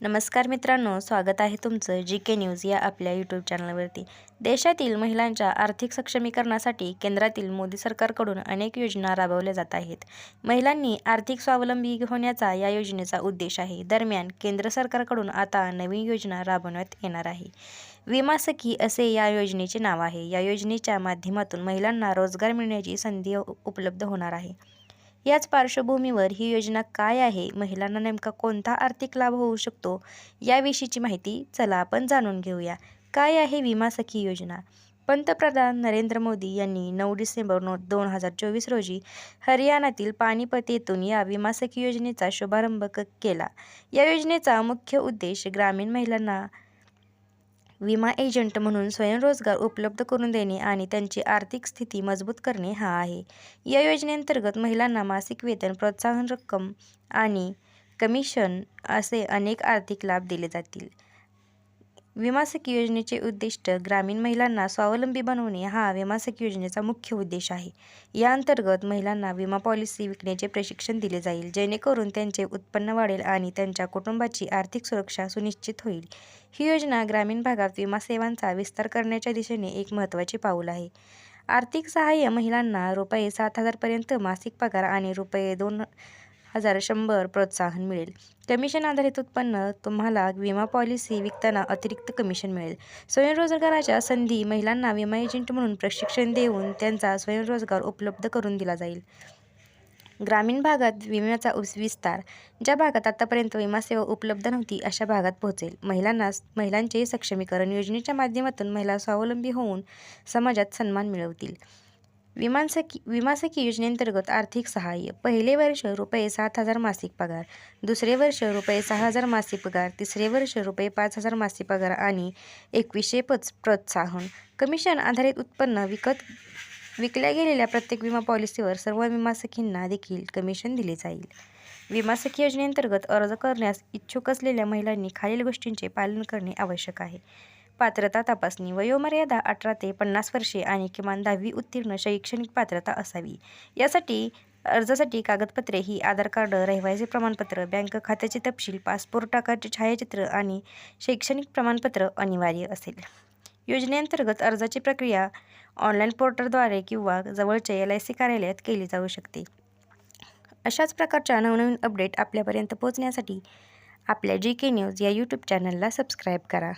नमस्कार मित्रांनो स्वागत आहे तुमचं जी के न्यूज या आपल्या यूट्यूब चॅनलवरती देशातील महिलांच्या आर्थिक सक्षमीकरणासाठी केंद्रातील मोदी सरकारकडून अनेक योजना राबवल्या जात आहेत. महिलांनी आर्थिक स्वावलंबी होण्याचा या योजनेचा उद्देश आहे. दरम्यान केंद्र सरकारकडून आता नवीन योजना राबवण्यात येणार आहे. विमा सखी असे या योजनेचे नाव आहे. या योजनेच्या माध्यमातून महिलांना रोजगार मिळण्याची संधी उपलब्ध होणार आहे. याच पार्श्वभूमीवर ही योजना काय आहे? महिलांना नेमका कोणता आर्थिक लाभ होऊ शकतो? याविषयीची माहिती चला आपण जाणून घेऊया. काय आहे विमा सखी योजना? पंतप्रधान नरेंद्र मोदी यांनी नऊ डिसेंबर नो दोन हजार चोवीस रोजी हरियाणातील पानिपत येथून या विमा सखी योजनेचा शुभारंभ केला. या योजनेचा मुख्य उद्देश ग्रामीण महिलांना विमा एजंट म्हणून स्वयंरोजगार उपलब्ध करून देणे आणि त्यांची आर्थिक स्थिती मजबूत करणे हा आहे. या योजनेअंतर्गत महिलांना मासिक वेतन प्रोत्साहन रक्कम आणि कमिशन असे अनेक आर्थिक लाभ दिले जातील. विमासक योजनेचे उद्दिष्ट ग्रामीण महिलांना स्वावलंबी बनवणे हा विमासक योजनेचा मुख्य उद्देश आहे. या अंतर्गत महिलांना विमा पॉलिसी विकण्याचे प्रशिक्षण दिले जाईल जेणेकरून त्यांचे उत्पन्न वाढेल आणि त्यांच्या कुटुंबाची आर्थिक सुरक्षा सुनिश्चित होईल. ही योजना ग्रामीण भागात विमा सेवांचा विस्तार करण्याच्या दिशेने एक महत्त्वाचे पाऊल आहे. आर्थिक सहाय्य महिलांना रुपये सात हजारपर्यंत मासिक पगार आणि रुपये दोन हजार शंभर प्रोत्साहन मिळेल. कमिशन आधारित उत्पन्न तुम्हाला विमा पॉलिसी विकताना अतिरिक्त कमिशन मिळेल. स्वयंरोजगाराच्या संधी महिलांना विमा एजंट म्हणून प्रशिक्षण देऊन त्यांचा स्वयंरोजगार उपलब्ध करून दिला जाईल. ग्रामीण भागात विम्याचा उस- विस्तार. ज्या भागात आतापर्यंत विमा सेवा उपलब्ध नव्हती अशा भागात पोहोचेल. महिलांना महिलांचे सक्षमीकरण योजनेच्या माध्यमातून महिला स्वावलंबी होऊन समाजात सन्मान मिळवतील. विमानसखी विमासखी योजनेअंतर्गत आर्थिक सहाय्य. पहिले वर्ष रुपये सात हजार मासिक पगार दुसरे वर्ष रुपये सहा हजार मासिक पगार तिसरे वर्ष रुपये पाच हजार मासिक पगार आणि एकवीसशे पच प्रोत्साहन. कमिशन आधारित उत्पन्न विकत विकल्या गेलेल्या प्रत्येक विमा पॉलिसीवर सर्व विमासखींना देखील कमिशन दिले जाईल. विमासखी योजनेअंतर्गत अर्ज करण्यास इच्छुक असलेल्या महिलांनी खालील गोष्टींचे पालन करणे आवश्यक आहे. पात्रता तपासणी. वयोमर्यादा अठरा ते पन्नास वर्षे आणि किमान दहावी उत्तीर्ण शैक्षणिक पात्रता असावी. यासाठी अर्जासाठी कागदपत्रे ही आधार कार्ड रहिवासी प्रमाणपत्र बँक खात्याचे तपशील पासपोर्ट आकारचे छायाचित्र आणि शैक्षणिक प्रमाणपत्र अनिवार्य असेल. योजनेअंतर्गत अर्जाची प्रक्रिया ऑनलाईन पोर्टलद्वारे किंवा जवळच्या एल आय सी कार्यालयात केली जाऊ शकते. अशाच प्रकारच्या नवनवीन अपडेट आपल्यापर्यंत पोहोचण्यासाठी आपल्या जी के न्यूज या यूट्यूब चॅनलला सबस्क्राईब करा.